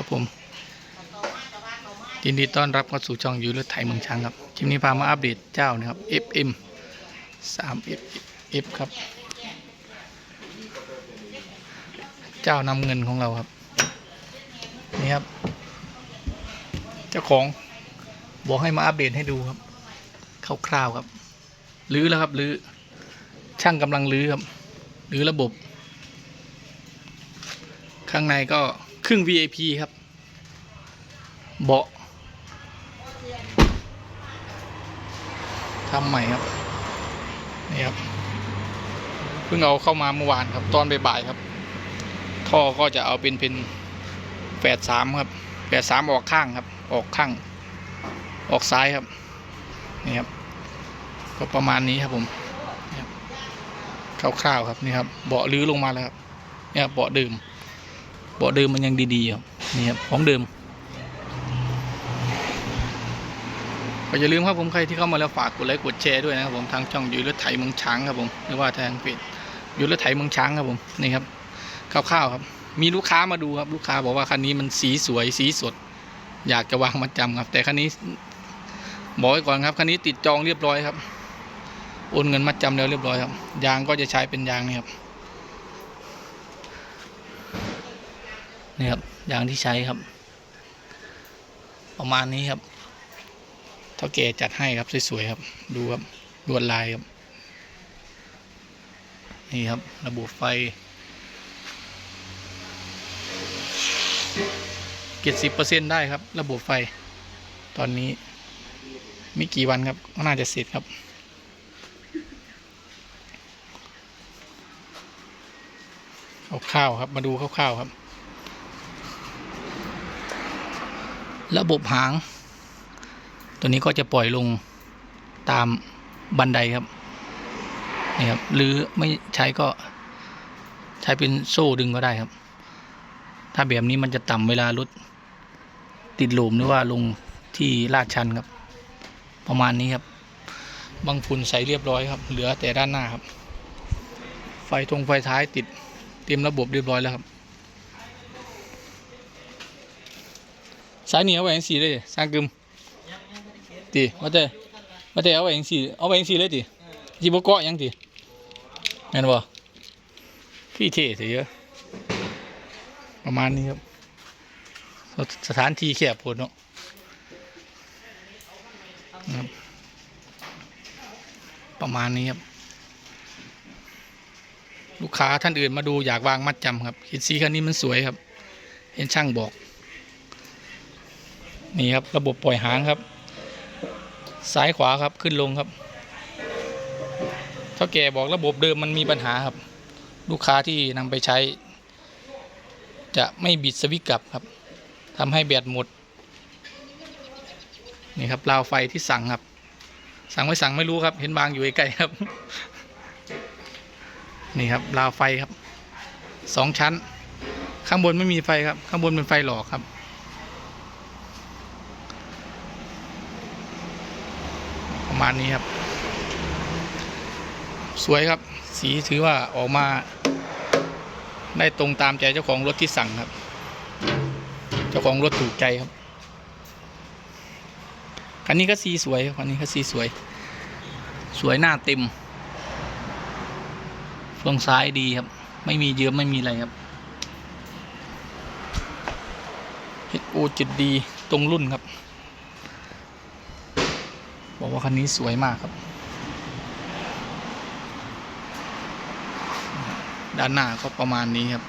ครับผมยินดีต้อนรับเข้าสู่ช่องยูรถไถเมืองช้างครับคลิปนี้พามาอัปเดตเจ้านะครับ FM 3 F F ครับ เจ้านำเงินของเราครับ นี่ครับ เจ้าของบอกให้มาอัปเดตให้ดูครับคร่าวๆครับรื้อแล้วครับรื้อช่างกำลังรื้อครับรื้อระบบ ข้างในก็ ครึ่ง VIP ครับ เบาะทำใหม่ครับ นี่ครับ เพิ่งเอาเข้ามาเมื่อวานครับ ตอนบ่ายๆครับ ท่อก็จะเอาเป็นเป็นแปดสามครับแปดสามออกข้างครับ ออกข้าง ออกซ้ายครับ นี่ครับ ก็ประมาณนี้ครับผมคร่าวๆครับนี่ครับ เบาะลื้อลงมาแล้วครับ เนี่ยเบาะเดิม เบาะเดิมมันยังดีๆครับนี่ครับของเดิมก็อย่าลืมครับผมใครที่เข้ามาแล้วฝากกดไลค์กดแชร์ด้วยนะครับผมทางช่องยูรถไถเมืองช้างครับผมหรือว่าทางเพจยูรถไถเมืองช้างครับผมนี่ครับคร่าวๆครับ มีลูกค้ามาดูครับลูกค้าบอกว่าคันนี้มันสีสวยสีสด อยากจะวางมัดจำครับ แต่คันนี้บอกไว้ก่อนครับคันนี้ติดจองเรียบร้อยครับโอนเงินมัดจำแล้วเรียบร้อยครับยางก็จะใช้เป็นยางนี่ครับ นี่ครับยางที่ใช้ครับ ประมาณนี้ครับเท่าแก่จัดให้ครับสวยๆครับ ดูครับลวดลายครับ นี่ครับระบบไฟเจ็ดสิบเปอร์เซ็นได้ครับ ระบบไฟ ตอนนี้ไม่กี่วันครับก็น่าจะเสร็จครับคร่าวๆครับ มาดูคร่าวๆครับ ระบบหาง ตัวนี้ก็จะปล่อยลงตามบันไดครับนี่ครับหรือไม่ใช้ก็ใช้เป็นโซ่ดึงก็ได้ครับ ถ้าแบบนี้มันจะต่ำเวลารถติดหลุมหรือว่าลงที่ลาดชันครับ ประมาณนี้ครับบังฟุนใส่เรียบร้อยครับ เหลือแต่ด้านหน้าครับ ไฟตรงไฟท้ายติดเตรียมระบบเรียบร้อยแล้วครับ สายเหนียวแหวจั่งสีเลยสร้างกึมตีมาเตะมาเตะเอาแหวจั่งสีเอาแหวจั่งสีเลยตีจีบเกาะยังตีแม่นบ่พี่เท่เสียเยอะ ประมาณนี้ครับสถานที่แคบโพดเนาะประมาณนี้ครับลูกค้าท่านอื่นมาดูอยากวางมัดจำครับเห็นสีคันนี้มันสวยครับ เห็นช่างบอก นี่ครับระบบปล่อยหางครับ ซ้ายขวาครับขึ้นลงครับเท่าแก่บอกระบบเดิมมันมีปัญหาครับ ลูกค้าที่นำไปใช้ จะไม่บิดสวิตช์กลับครับทำให้แบตหมดนี่ครับราวไฟที่สั่งครับ สั่งไม่สั่งไม่รู้ครับ เห็นบางอยู่ใกล้ๆครับ นี่ครับราวไฟครับสองชั้น ข้างบนไม่มีไฟครับ ข้างบนเป็นไฟหลอกครับ ประมาณนี้ครับ สวยครับ สีถือว่าออกมา ได้ตรงตามใจเจ้าของรถที่สั่งครับ เจ้าของรถถูกใจครับคันนี้ก็สีสวยคันนี้ก็สีสวย สวยหน้าเต็มเฟืองซ้ายดีครับ ไม่มีเยื้อมไม่มีอะไรครับเฮดโอจิตดีตรงรุ่นครับ บอกว่าคันนี้สวยมากครับ ด้านหน้าก็ประมาณนี้ครับ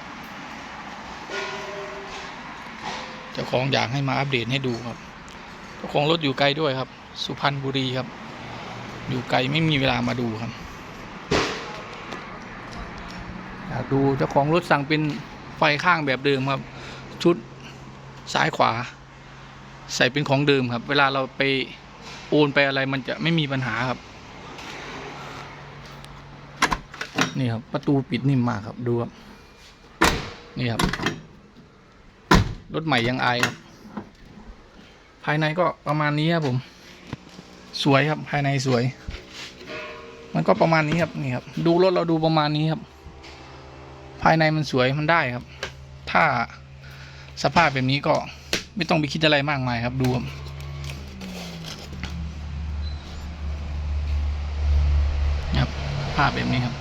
เจ้าของอยากให้มาอัปเดตให้ดูครับ เจ้าของรถอยู่ไกลด้วยครับ สุพรรณบุรีครับ อยู่ไกลไม่มีเวลามาดูครับอยากดูเจ้าของรถสั่งเป็นไฟข้างแบบเดิมครับ ชุดซ้ายขวา ใส่เป็นของเดิมครับ เวลาเราไป โอนไปอะไรมันจะไม่มีปัญหาครับ นี่ครับ ประตูปิดนิ่มมากครับดูครับนี่ครับ รถใหม่ยังอครับ ภายในก็ประมาณนี้ครับผม สวยครับภายในสวย มันก็ประมาณนี้ครับนี่ครับ ดูรถเราดูประมาณนี้ครับ ภายในมันสวยมันได้ครับ ถ้าสภาพแบบนี้ก็ไม่ต้องไปคิดอะไรมากมายครับดูครับครับภาพแบบนี้ครับ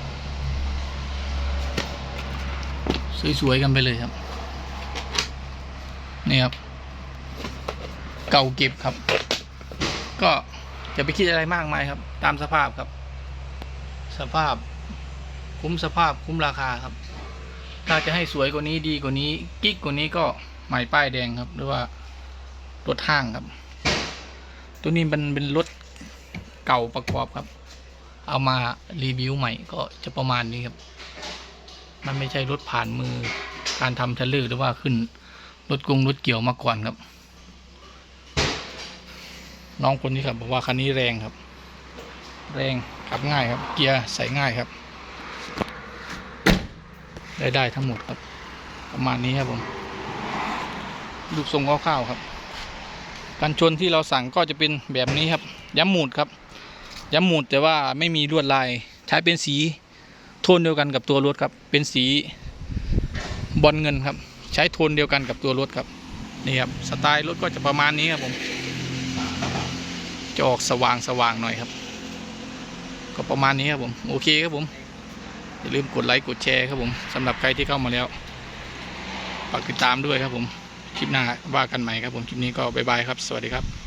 สวยๆกันไปเลยครับ นี่ครับ เก่าเก็บครับ ก็จะไปคิดอะไรมากมายครับ ตามสภาพครับ สภาพ คุ้มสภาพคุ้มราคาครับ ถ้าจะให้สวยกว่านี้ดีกว่านี้ กิ๊กกว่านี้ก็ใหม่ป้ายแดงครับ หรือว่ารถห้างครับ ตัวนี้มันเป็นรถเก่าประกอบครับ เอามารีวิวใหม่ก็จะประมาณนี้ครับ มันไม่ใช่รถผ่านมือการทำเทรลเลอร์หรือว่าขึ้นรถกรุงรถเกี่ยวมาก่อนครับ น้องคนนี้ครับบอกว่าคันนี้แรงครับ แรงขับง่ายครับ เกียร์ใส่ง่ายครับ ได้ได้ทั้งหมดครับ ประมาณนี้ครับผมลูกทรงคร่าวๆครับ กันชนที่เราสั่งก็จะเป็นแบบนี้ครับย้ำหมุดครับ ย้ำหมุดแต่ว่าไม่มีลวดลายใช้เป็นสีโทนเดียวกันกับตัวรถครับ เป็นสีบอลเงินครับ ใช้โทนเดียวกันกับตัวรถครับนี่ครับสไตล์รถก็จะประมาณนี้ครับผมจะออกสว่างสว่างหน่อยครับ ก็ประมาณนี้ครับผมโอเคครับผมอย่าลืมกดไลค์กดแชร์ครับผมสำหรับใครที่เข้ามาแล้วฝากติดตามด้วยครับผมคลิปหน้าว่ากันใหม่ครับผมคลิปนี้ก็บ๊ายบายครับ สวัสดีครับ